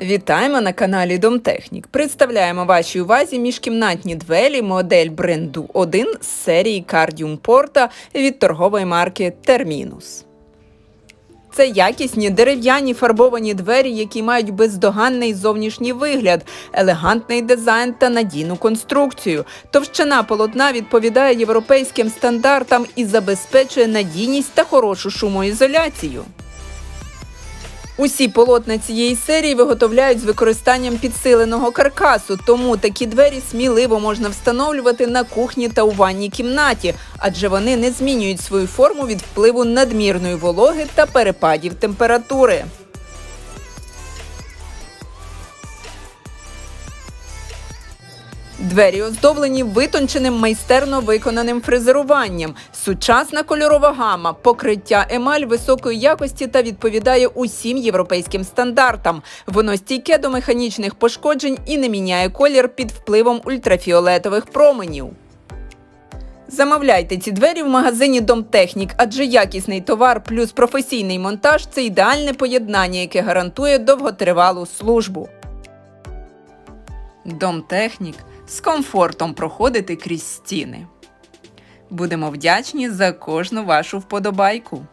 Вітаємо на каналі Домтехнік. Представляємо вашій увазі міжкімнатні двері модель бренду 1 з серії Cardium Porta від торгової марки Terminus. Це якісні дерев'яні фарбовані двері, які мають бездоганний зовнішній вигляд, елегантний дизайн та надійну конструкцію. Товщина полотна відповідає європейським стандартам і забезпечує надійність та хорошу шумоізоляцію. Усі полотна цієї серії виготовляють з використанням підсиленого каркасу, тому такі двері сміливо можна встановлювати на кухні та у ванній кімнаті, адже вони не змінюють свою форму від впливу надмірної вологи та перепадів температури. Двері оздоблені витонченим майстерно виконаним фрезеруванням, сучасна кольорова гама, покриття емаль високої якості та відповідає усім європейським стандартам. Воно стійке до механічних пошкоджень і не міняє колір під впливом ультрафіолетових променів. Замовляйте ці двері в магазині Домтехнік, адже якісний товар плюс професійний монтаж це ідеальне поєднання, яке гарантує довготривалу службу. Домтехнік з комфортом проходити крізь стіни. Будемо вдячні за кожну вашу вподобайку.